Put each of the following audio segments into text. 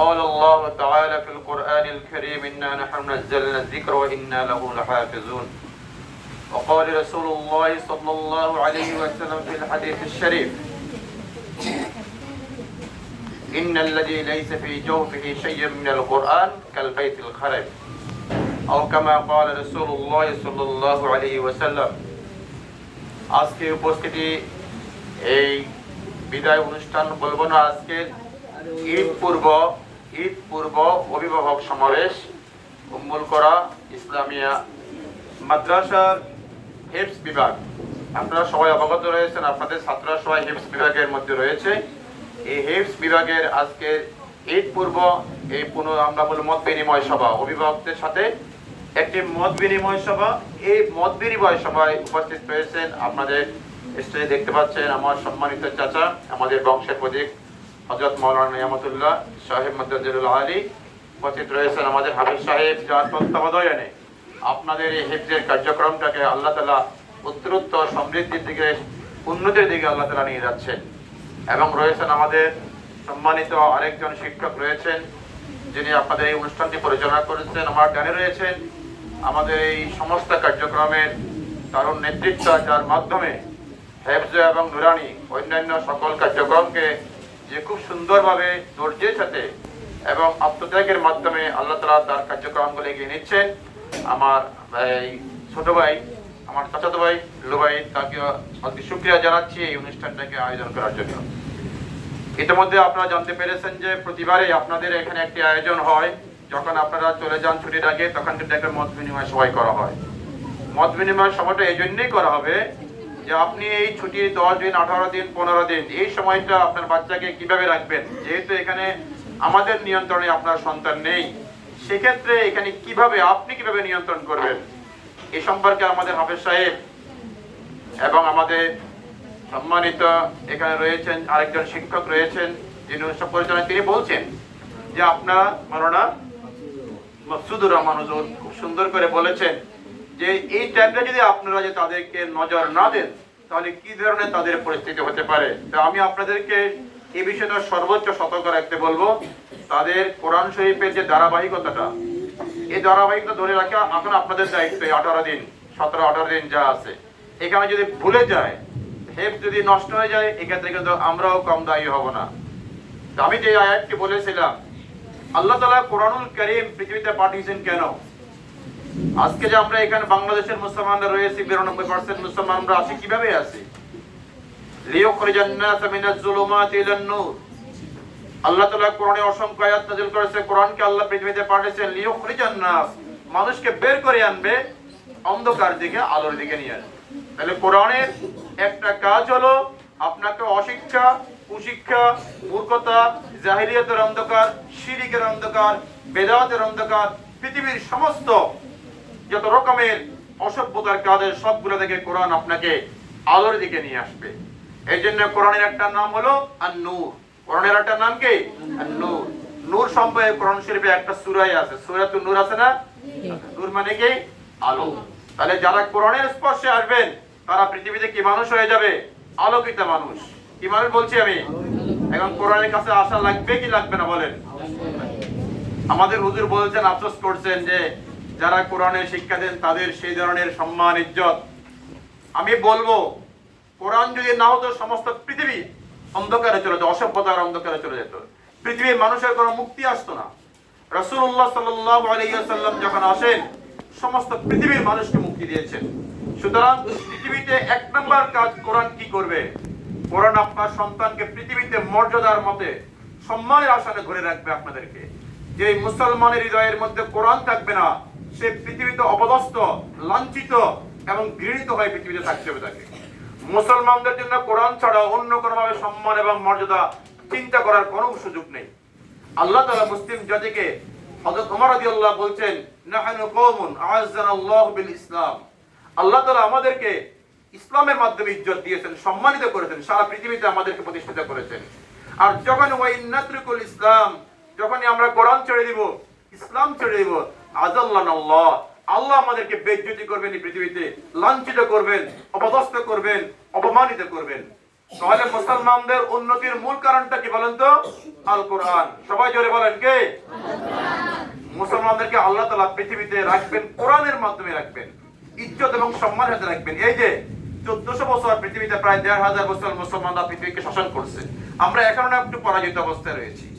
قال الله تعالى في القرآن الكريم إنا نحن نزلنا الذكر وإنا له لحافظون وقال رسول الله صلى الله عليه وسلم في الحديث الشريف إن الذي ليس في جوفه شيء من القرآن كالبيت الخرب أو كما قال رسول الله صلى الله عليه وسلم আজকে উপস্থিতি এই বিদায় অনুষ্ঠান বলবো না আজকে ঈদ পূর্ব ঈদ পূর্ব অভিভাবক সমাবেশ উম্মুল করা ইসলামিয়া মাদ্রাসার হেফস বিভাগ। আপনারা সবাই অবগত রয়েছেন, আপনাদের ছাত্ররা সবাই হেফস বিভাগের মধ্যে রয়েছে। এই হেফস বিভাগের আজকের ঈদ পূর্ব এই পুনঃ আমরা বলি মত বিনিময় সভা। অভিভাবকদের সাথে একটি মত বিনিময় সভা। এই মত বিনিময় সভায় উপস্থিত রয়েছেন আপনাদের স্টেজে দেখতে পাচ্ছেন আমার সম্মানিত চাচা, আমাদের বংশের প্রতীক হজরত মৌলানা নিয়ামতুল্লাহ সাহেব মদ্দুল্লাহ আলী উপস্থিত রয়েছেন আমাদের হাফিজ সাহেব যার তত্ত্বাবধানে আপনাদের এই হেফজের কার্যক্রমটাকে আল্লাহ তালা উত্তরোত্তর সমৃদ্ধির দিকে, উন্নতির দিকে আল্লাহ তালা নিয়ে যাচ্ছেন। এবং রয়েছেন আমাদের সম্মানিত আরেকজন শিক্ষক রয়েছেন, যিনি আপনাদের এই অনুষ্ঠানটি পরিচালনা করেছেন। আমার ডানে রয়েছেন আমাদের এই সমস্ত কার্যক্রমের দারুণ নেতৃত্ব, যার মাধ্যমে হেফজ এবং নুরানি অন্যান্য সকল কার্যক্রমকে যে খুব সুন্দরভাবে ধৈর্যের সাথে এবং আত্মত্যাগের মাধ্যমে আল্লাহ তালা তার কার্যক্রমগুলো এগিয়ে নিচ্ছেন। আমার এই ছোট ভাই, আমার চাচাতো ভাই লুবাই, তাকে অতি সুক্রিয়া জানাচ্ছি এই অনুষ্ঠানটাকে আয়োজন করার জন্য। ইতিমধ্যে আপনারা জানতে পেরেছেন যে প্রতিবারে আপনাদের এখানে একটি আয়োজন হয়। যখন আপনারা চলে যান ছুটির আগে, তখন কিন্তু একটা মত বিনিময় সবাই করা হয়। মত বিনিময় সভাটা এই জন্যই করা হবে যে আপনি এই ছুটির দশ দিন, আঠারো দিন, পনেরো দিন, এই সময়টা আপনার বাচ্চাকে কীভাবে রাখবেন? যেহেতু এখানে আমাদের নিয়ন্ত্রণে আপনার সন্তান নেই, সেক্ষেত্রে এখানে কীভাবে, আপনি কীভাবে নিয়ন্ত্রণ করবেন? এ সম্পর্কে আমাদের হাফেজ সাহেব এবং আমাদের সম্মানিত এখানে রয়েছেন আরেকজন শিক্ষক রয়েছেন, যিনি উৎসব পরিচালনা তিনি বলছেন যে আপনারা মাননা মকসুদুর রহমান খুব সুন্দর করে বলেছেন যে এই টাইমটা যদি আপনারা যে তাদেরকে নজর না দেন, তাহলে কি ধরনের তাদের পরিস্থিতি হতে পারে? তো আমি আপনাদেরকে এই বিষয়টা সর্বোচ্চ সতর্ক রাখতে বলব। তাদের কোরআন শরীফের যে ধারাবাহিকতাটা, এই ধারাবাহিকতা ধরে রাখা এখন আপনাদের দায়িত্ব আঠারো দিন, সতেরো, আঠারো দিন যা আছে। এখানে যদি ভুলে যায়, হেফ যদি নষ্ট হয়ে যায়, এক্ষেত্রে কিন্তু আমরাও কম দায়ী হব না। আমি যে আয়াতটি বলেছিলাম, আল্লাহ তালা কোরআনুল করিম পৃথিবীতে পাঠিয়েছেন কেন? আজকে যে আমরা এখানে বাংলাদেশের মুসলমানরা রয়েছি, বিরানব্বই পার্সেন্ট মুসলমান আমরা আছি, কীভাবে আছি? একটা কাজ হলো, আপনাকে অশিক্ষা, কুশিক্ষা, মূর্খতা অন্ধকার, শিরিকের অন্ধকার, বেদাতের অন্ধকার, পৃথিবীর সমস্ত যত রকমের অসভ্যতার কাজের সবগুলো থেকে কোরআন আপনাকে আলোর দিকে নিয়ে আসবে। এই জন্য কোরআনের একটা নাম হলো আর নূর কোরআনের একটা নাম কি? আর নূর নূর সম্পর্কে কোরআন শরীফে একটা সুরাই আছে। সুরাতুন নূর আছে না? নূর মানে কি? আলো। তাহলে যারা কোরআনের স্পর্শে আসবেন, তারা পৃথিবীতে কি মানুষ হয়ে যাবে? আলোকিত মানুষ। কি মানুষ বলছি আমি? এখন কোরআনের কাছে আসা লাগবে কি লাগবে না বলেন? আমাদের হুজুর বলছেন, আফসোস করছেন যে যারা কোরআনের শিক্ষা দেন, তাদের সেই ধরনের সম্মান, ইজ্জত। আমি বলব, কোরআন যদি না হতো সমস্ত পৃথিবী অন্ধকারে চলে যেত অসভ্যতার অন্ধকারে চলে যেত। পৃথিবীর মানুষের কোনো মুক্তি আসতো না। রসুল্লাহ সাল্লাহ আলাইসাল্লাম যখন আসেন, সমস্ত পৃথিবীর মানুষকে মুক্তি দিয়েছেন। সুতরাং পৃথিবীতে এক নম্বর কাজ কোরআন কি করবে? কোরআন আপনার সন্তানকে পৃথিবীতে মর্যাদার মতে, সম্মানের আসনে ধরে রাখবে আপনাদেরকে। যে মুসলমানের হৃদয়ের মধ্যে কোরআন থাকবে না সে পৃথিবীতে অপদস্থ, লাঞ্ছিত এবং ঘৃণিত হয়ে পৃথিবীতে থাকতে হবে তাকে। মুসলমানদের জন্য কোরআন ছাড়া অন্য কোনোভাবে সম্মান এবং মর্যাদা চিন্তা করার কোনো সুযোগ নেই। আল্লাহ তালা মুসলিম জাতিকে হযরত ওমর রাদিয়াল্লাহু বলছেন, নাহনু কওমুন আ'আজ্জানাল্লাহু বিল ইসলাম। আল্লাহ তাআলা আমাদেরকে ইসলামের মাধ্যমে ইজ্জত দিয়েছেন, সম্মানিত করেছেন, সারা পৃথিবীতে আমাদেরকে প্রতিষ্ঠিত করেছেন। আর যখন ওয়াই নাতরুকুল ইসলাম, যখনই আমরা কোরআন ছেড়ে দিব, ইসলাম ছেড়ে দিব আজাল্লাহ আল্লাহ আমাদেরকে বেজ্জতি করবেন এই পৃথিবীতে, লাঞ্ছিত করবেন, অপদস্থ করবেন, অপমানিত করবেন। তাহলে মুসলমানদের উন্নতির মূল কারণটা কি বলেন তো? আল কোরআন সবাই জোরে বলেন কে? মুসলমানদেরকে আল্লাহ তালা পৃথিবীতে রাখবেন, কোরআনের মাধ্যমে রাখবেন। ইজ্জত এবং সম্মান হাতে রাখবেন। এই যে, চোদ্দশো বছর পৃথিবীতে প্রায় দেড় হাজার বছর মুসলমানরা পৃথিবীকে শাসন করছে। আমরা এখনও একটু পরাজিত অবস্থায় রয়েছি।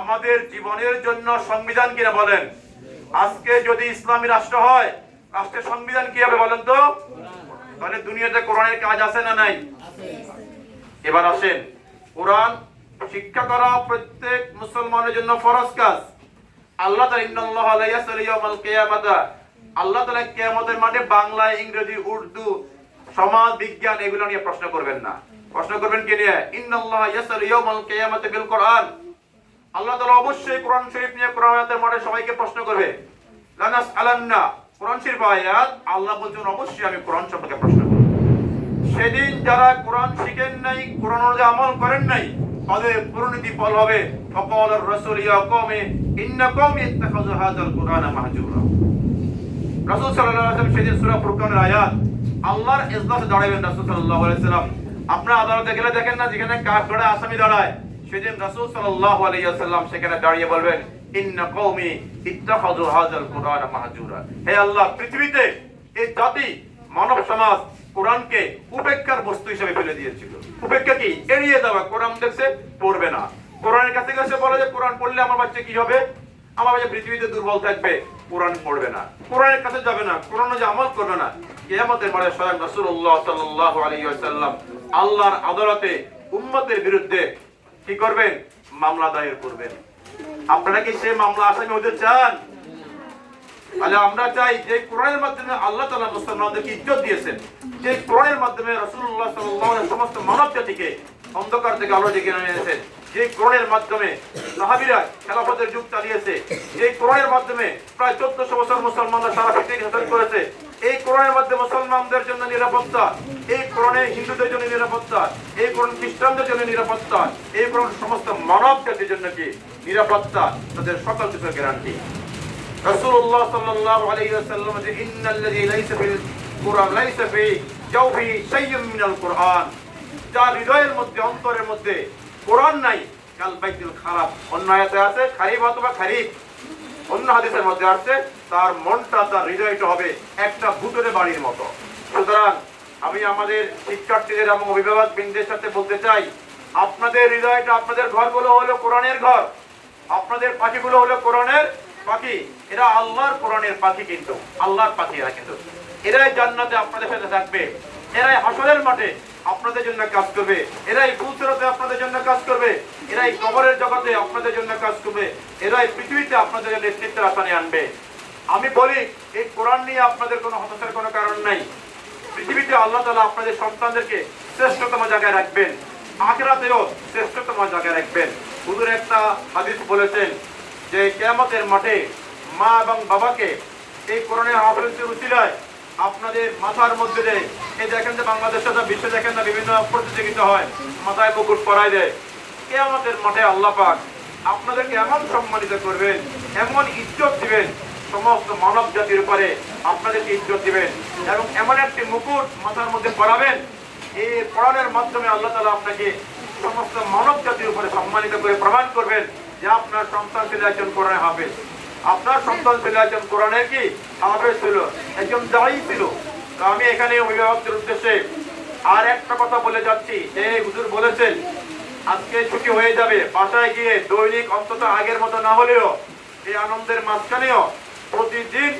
আমাদের জীবনের জন্য সংবিধান কিনা বলেন? আজকে যদি ইসলামী রাষ্ট্র হয়, রাষ্ট্রের সংবিধান কি হবে বলেন তো? তাহলে দুনিয়াতে কোরআনের কাজ আছে না নাই? এবার আসেন, কোরআন শিক্ষা করা প্রত্যেক মুসলমানের জন্য ফরজ কাজ। আল্লাহ তাআলা ইন্নাল্লাহা লা ইয়াসআলু ইয়াওমাল কিয়ামাতা, আল্লাহ তাআলা কিয়ামতের মাঠে বাংলা ইংরেজি, উর্দু, সমাজ, বিজ্ঞান এগুলো নিয়ে প্রশ্ন করবেন না। প্রশ্ন করবেন কে নিয়ে? ইন্নাল্লাহা ইয়াসআলু ইয়াওমাল কিয়ামাতি বিল কোরআন। আল্লাহ তাআলা অবশ্যই কোরআন শরীফ নিয়ে কোরআন আয়াতের মাঠে সবাইকে প্রশ্ন করবে। লানাস আলান্না কোরআন শরীফ আয়াত? আল্লাহ বলছেন, অবশ্যই আমি কোরআন সম্পর্কে প্রশ্ন করব। সেদিন যারা কোরআন শিখেন নাই, কোরআন অনুযায়ী আমল করেন নাই তাদের পরিণতি ফল হবে। ফকাল কুরআন মাহজুরা। রাসূল সাল্লাল্লাহু আলাইহি সেদিন সূরা ফুরকানের আয়াত, আল্লাহর ইজলাসে দাঁড়াবেন রাসূল সাল্লাল্লাহু আলাইহি আপনারা আদালতে গেলে দেখেন না, যেখানে আসামি দাঁড়ায়, সেদিন রাসূল সাল্লাল্লাহু আলাইহি সেখানে দাঁড়িয়ে বলবেন কওমি মাহজুরা। হে আল্লাহ, পৃথিবীতে এই জাতি, মানব সমাজ কোরআনকে উপেক্ষার বস্তু হিসেবে ফেলে দিয়েছিল। উপেক্ষা কি? এড়িয়ে দেওয়া কোরআন দেখছে পড়বে না। কোরআনের কাছে কাছে বলে যে, কোরআন পড়লে আমার বাচ্চা কি হবে? আমার বাচ্চা পৃথিবীতে দুর্বল থাকবে। কোরআন পড়বে না। কোরআনের কাছে যাবে না। কোরআন যে আমল করবে না ওয়াসাল্লাম আল্লাহর আদালতে উম্মতের বিরুদ্ধে কি করবেন? মামলা দায়ের করবেন। আপনারা কি সেই মামলা আসামি হতে চান? তাহলে আমরা চাই যে কোরআনের মাধ্যমে আল্লাহ তাআলা মুসলমানদেরকে ইজ্জত দিয়েছেন। যে কোরআনের মাধ্যমে সমস্ত অন্ধকার থেকে আলো ডেকে যে কোরআনের মাধ্যমে খেলাফতের যুগ চালিয়েছে, যে কোরআনের মাধ্যমে প্রায় 1400 বছর মুসলমানরা সারা করেছে, এই কোরআনের মুসলমানদের জন্য নিরাপত্তা, এই কোরআনে হিন্দুদের জন্য নিরাপত্তা, এই কোরআন খ্রিস্টানদের জন্য নিরাপত্তা, এই কোরআন সমস্ত মানব জাতির জন্য কি নিরাপত্তা, তাদের সকল কিছুর গ্যারান্টি আলাইহি ওয়াসাল্লাম যে কুরআন লাইসা ফি জাওফি শাইয়্যুম মিনাল কুরআন। যার হৃদয়ের মধ্যে, অন্তরের মধ্যে কোরআন নাই, কাল বাইতুল খারাপ অন্য আয়াতে আছে, খারিফ অথবা খারিফ। অন্য হাদিসের মধ্যে আছে তার মনটা, তার হৃদয়টা হবে একটা ভূতের বাড়ির মতো। সুতরাং আমি আমাদের শিক্ষার্থীদের এবং অভিভাবক বৃন্দের সাথে বলতে চাই, আপনাদের হৃদয়টা আপনাদের ঘরগুলো হলো কোরআনের ঘর। আপনাদের পাখিগুলো হলো কোরআনের পাখি। এরা আল্লাহর কোরআনের পাখি কিন্তু, আল্লাহর পাখি এরা কিন্তু। এরাই জান্নাতে আপনাদের সাথে থাকবে। এরাই হাসরের মাঠে আপনাদের জন্য কাজ করবে। এরাই গুলসরাতে আপনাদের জন্য কাজ করবে। এরাই কবরের জগতে আপনাদের জন্য কাজ করবে। এরাই পৃথিবীতে আপনাদের নেতৃত্বের আসানে আনবে। আমি বলি, এই কোরআন নিয়ে আপনাদের কোনো হতাশার কোনো কারণ নাই। পৃথিবীতে আল্লাহ তালা আপনাদের সন্তানদেরকে শ্রেষ্ঠতম জায়গায় রাখবেন। আখেরাতেও শ্রেষ্ঠতম জায়গায় রাখবেন। হুজুর একটা হাদিস বলেছেন যে, কেয়ামতের মাঠে মা এবং বাবাকে এই কোরআনের হাফেজের উচিলায় আপনাদের মাথার মধ্যে দেয়। এই দেখেন যে বাংলাদেশে যা বিশ্বে দেখেন না, বিভিন্ন প্রতিযোগিতা হয়। মাথায় মুকুট পরায় দেয়। কে আমাদের মাঠে আল্লাহ পাক আপনাদেরকে এমন সম্মানিত করবেন, এমন ইজ্জত দিবেন, সমস্ত মানব জাতির উপরে আপনাদেরকে ইজ্জত দিবেন এবং এমন একটি মুকুট মাথার মধ্যে পড়াবেন এই পড়ানোর মাধ্যমে আল্লাহ তালা আপনাকে সমস্ত মানব জাতির উপরে সম্মানিত করে প্রমাণ করবেন যে আপনার সন্তান ছিল একজন কোরআনে হাফেজ। আপনার সন্তান ছিল একজন কোরআনের কি? হাফেজ ছিল, একজন দায়ী ছিল। তো আমি এখানে অভিভাবকদের উদ্দেশ্যে আর একটা কথা বলে যাচ্ছি। যে হুজুর বলেছেন, আজকে ছুটি হয়ে যাবে, বাসায় গিয়ে দৈনিক অন্তত আগের মতো না হলেও এই আনন্দের মাঝখানেও প্রতিদিন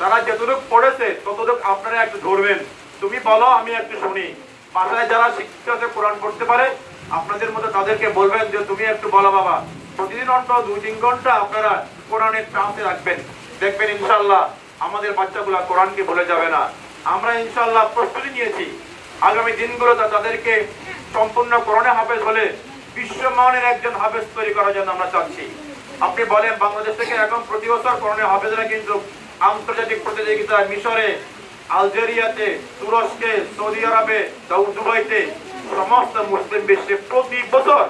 তারা যতটুকু পড়েছে, ততটুকু আপনারা একটু ধরবেন। তুমি বলো, আমি একটু শুনি। বাসায় যারা শিক্ষিত আছে, কোরআন পড়তে পারে, আপনাদের মতো তাদেরকে বলবেন যে, তুমি একটু বলো বাবা। প্রতিদিন অন্তত দুই তিন ঘণ্টা আপনারা কোরআনের টানতে রাখবেন। দেখবেন ইনশাল্লাহ আমাদের বাচ্চাগুলা কোরআনকে ভুলে যাবে না। আমরা ইনশাল্লাহ প্রস্তুতি নিয়েছি। আগামী দিনগুলোতে তাদেরকে সম্পূর্ণ কোরআনে হাফেজ হলে বিশ্বমানের একজন হাফেজ তৈরি করার জন্য আমরা চাচ্ছি। আপনি বলেন, বাংলাদেশ থেকে এখন প্রতি বছর কোরআনে হাফেজরা কিন্তু আন্তর্জাতিক প্রতিযোগিতায় মিশরে, আলজেরিয়াতে, তুরস্কে, সৌদি আরবে দুবাইতে, সমস্ত মুসলিম বিশ্বে প্রতি বছর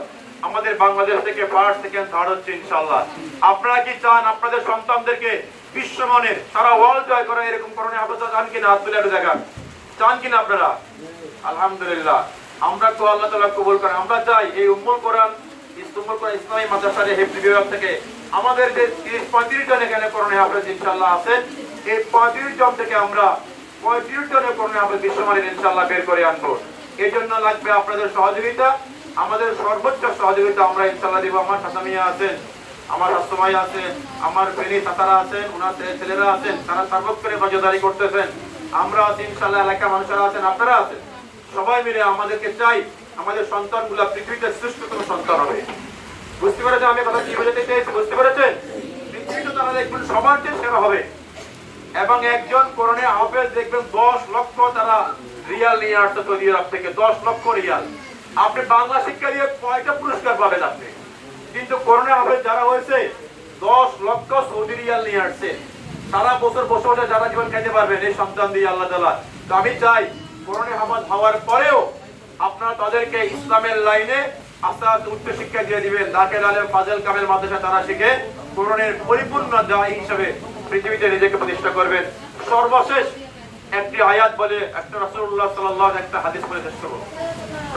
আমাদের বাংলাদেশ থেকে ফার্স্ট সেকেন্ড থার্ড হচ্ছে ইনশাল্লাহ আপনারা কি চান আপনাদের সন্তানদেরকে বিশ্বমানের সারা ওয়ার্ল্ড জয় করা এরকম করণে হাফেজ চান কিনা হাত তুলে দেখান চান কিনা আপনারা? আলহামদুলিল্লাহ। আমরা তো আল্লাহ তালা কবুল করেন। আমরা চাই এই উম্মুল কোরআন কোরআন, ইসলামী মাদ্রাসার হেফজি বিভাগ থেকে আমাদের যে তিরিশ পঁয়ত্রিশ জন এখানে ইনশাল্লাহ আছেন, এই পঁয়ত্রিশ জন থেকে আমরা পঁয়ত্রিশ জনের বিশ্বমানের ইনশাল্লাহ বের করে আনব। এই জন্য লাগবে আপনাদের সহযোগিতা, আমাদের সর্বোচ্চ সহযোগিতা আমরা ইনশাল্লাহ দিব। আমার সাসামিয়া আছেন। আমার রাষ্ট্রমাই আছেন আমার ফেনী সাতারা আছেন, ওনার ছেলেরা আছেন, তারা সর্বোচ্চরে নজরদারি করতেছেন। আমরা আছি ইনশাল্লাহ এলাকার মানুষেরা আছেন, আপনারা আছেন। সবাই মিলে আমাদেরকে চাই, আমাদের সন্তানগুলা পৃথিবীতে শ্রেষ্ঠতম সন্তান হবে। বুঝতে পেরেছেন আমি কথা কি বোঝাতে চাইছি? বুঝতে পেরেছেন? পৃথিবীতে তারা দেখবেন সবার চেয়ে সেরা হবে। এবং একজন করণে হাফেজ দেখবেন দশ লক্ষ তারা রিয়াল নিয়ে সৌদি আরব থেকে, দশ লক্ষ রিয়াল। আপনি বাংলা শিক্ষা দিয়ে কয়টা পুরস্কার পাবেন আপনি? কিন্তু করোনা হবে যারা হয়েছে, দশ লক্ষ সৌদি রিয়াল নিয়ে আসছে। সারা বছর বসে বসে যারা জীবন খাইতে পারবেন এই সন্তান দিয়ে আল্লাহ তালা তো আমি চাই করোনা হামাজ হওয়ার পরেও আপনারা তাদেরকে ইসলামের লাইনে আস্তে আস্তে উচ্চ শিক্ষা দিয়ে দিবেন। দাকের আলেম ফাজেল কামের মাদ্রাসা তারা শিখে করোনের পরিপূর্ণ দেওয়া হিসাবে পৃথিবীতে নিজেকে প্রতিষ্ঠা করবেন। সর্বশেষ একটি আয়াত বলে একটা রসুল্লাহ সাল্লাহ একটা হাদিস বলে শেষ করব।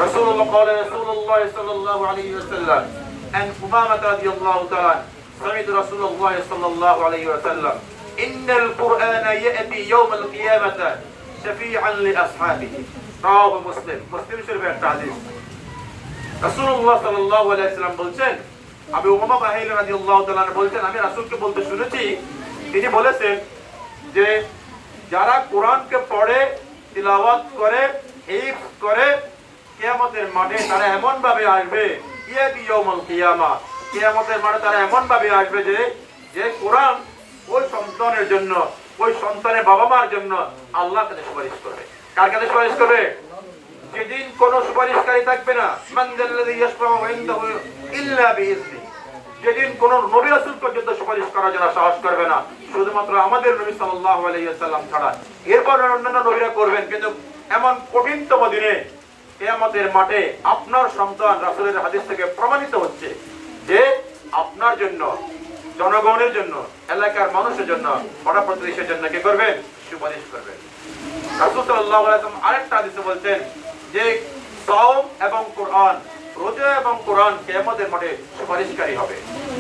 রসুল্লাহ রসুল্লাহ সাল্লাহ আলী আলাইহি عليه وسلم عن أمامة رضي الله تعالى سمعت رسول الله صلى الله عليه وسلم إن القرآن يأتي يوم القيامة شفيعا لأصحابه رواه مسلم مسلم شريف একটা হাদিস রাসূলুল্লাহ সাল্লাল্লাহু আলাইহি সাল্লাম বলছেন আবু উমামা বাহিল রাদিয়াল্লাহু তাআলা আনহু বলছেন আমি রাসূলকে বলতে শুনেছি তিনি বলেছেন যে যারা কোরআনকে পড়ে তিলাওয়াত করে হিফজ করে কিয়ামতের মাঠে তারা এমন ভাবে আসবে যেদিন কোন সুপারিশকারী থাকবে না যেদিন কোন নবী রাসূল পর্যন্ত সুপারিশ করার জন্য সাহস করবে না, শুধুমাত্র আমাদের নবী সাল্লাল্লাহু আলাইহি ছাড়া। এরপর অন্যান্য নবীরা করবেন, কিন্তু এমন কঠিনতম দিনে কিয়ামতের মাঠে আপনার সন্তান রাসূলের হাদিস থেকে প্রমাণিত হচ্ছে যে আপনার জন্য, জনগণের জন্য, এলাকার মানুষের জন্য প্রতিবেশীর জন্য কি করবেন? সুপারিশ করবেন। আরেকটা হাদিসে বলছেন যে সাওম এবং কোরআন, রোজা এবং কোরআন কিয়ামতের মাঠে সুপারিশকারী হবে।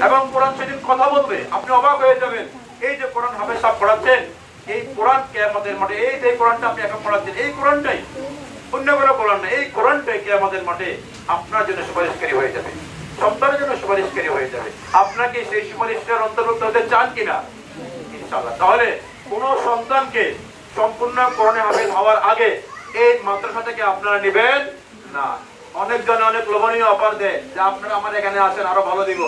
এবং কোরআন সেদিন কথা বলবে, আপনি অবাক হয়ে যাবেন। এই যে কোরআন হাফেজ সাহেব পড়াচ্ছেন, এই কোরআন কিয়ামতের মাঠে, এই যে কোরআনটা আপনি এখন পড়াচ্ছেন, এই কোরআনটাই অন্য কোনো কোরআন না এই কোরআনটাই কিয়ামতের মাঠে? আপনার জন্য সুপারিশকারী হয়ে যাবে। সন্তানের জন্য সুপারিশকারী হয়ে যাবে। আপনাকে সেই সুপারিশটার অন্তর্ভুক্ত হতে চান কিনা? ইনশাআল্লাহ। তাহলে কোন সন্তানকে সম্পূর্ণ করণে হাফেজ হওয়ার আগে এই মাদ্রাসা থেকে আপনারা নেবেন না। অনেকজনে অনেক লোভনীয় অফার দেয় যে আপনারা আমার এখানে আসেন, আরও ভালো দিব।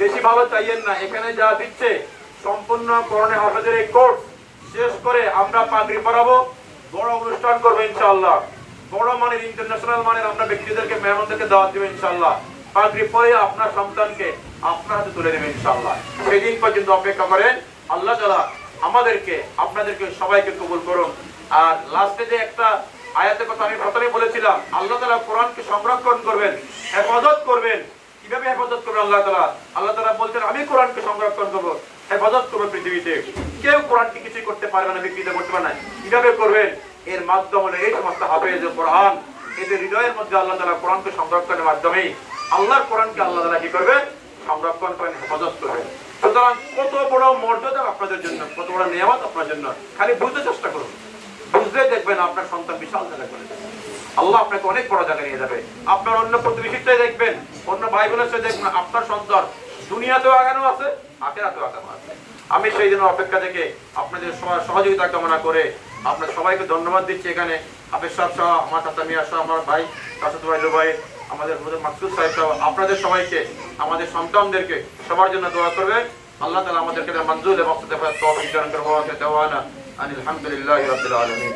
বেশি ভালো চাইয়েন না। এখানে যা দিচ্ছে, সম্পূর্ণ করণে হাফেজের এই কোর্স শেষ করে আমরা পাগড়ি পরাবো, বড় অনুষ্ঠান করব ইনশাআল্লাহ। বড় মানের ইন্টারন্যাশনাল মানের আমরা ব্যক্তিদেরকে, মেহমানদেরকে দাওয়াত দেবো ইনশাআল্লাহ। পাগড়ি পরে আপনার সন্তানকে আপনার হাতে তুলে দেবে ইনশাআল্লাহ। সেদিন পর্যন্ত অপেক্ষা করেন। আল্লাহ তালা আমাদেরকে, আপনাদেরকে সবাইকে কবুল করুন। আর লাস্টে যে একটা আয়াতের কথা আমি প্রথমে বলেছিলাম, আল্লাহ তালা কোরআনকে সংরক্ষণ করবেন, হেফাজত করবেন। কীভাবে হেফাজত করবেন আল্লাহ তালা আল্লাহ তালা বলছেন, আমি কোরআনকে সংরক্ষণ করব, হেফাজত করব পৃথিবীতে। কেউ কোরআনকে কিছুই করতে পারবে না বিকৃত করতে পারবে না। কীভাবে করবেন? এর মাধ্যম এই সমস্ত হাফেজ কোরআন, এদের হৃদয়ের মধ্যে আল্লাহ তাআলা কোরআনকে সংরক্ষণের মাধ্যমে আল্লাহর কোরআনকে আল্লাহ তালা কি করবেন সংরক্ষণ করেন, হেফাজত করবেন সুতরাং কত বড় মর্যাদা আপনাদের জন্য, কত বড় নিয়ামত আপনার জন্য, খালি বুঝতে চেষ্টা করুন। বুঝলে দেখবেন আপনার সন্তান বিশাল জায়গা করে। আল্লাহ আপনাকে অনেক বড় জায়গায় নিয়ে যাবে। আপনার অন্য প্রতিবেশীটাই দেখবেন, অন্য ভাই বোনের সাথে দেখবেন, আপনার সন্তান দুনিয়াতেও আগানো আছে, আখেরাতেও আগানো আছে। আমি সেই জন্য অপেক্ষা থেকে আপনাদের সহযোগিতা কামনা করে আপনার সবাইকে ধন্যবাদ দিচ্ছি এখানে। হাফেজ সাহেব সহ, আমার চাচা মিয়া সহ, আমার ভাই, চাচাতো ভাই লোভাই আমাদের মাসুদ সাহেব সহ, আপনাদের সবাইকে, আমাদের সন্তানদেরকে সবার জন্য দোয়া করবেন আল্লাহ তালা আমাদেরকে মঞ্জুর এবং দেওয়া দান করব দেওয়ানা আলহামদুলিল্লাহ আলামিন।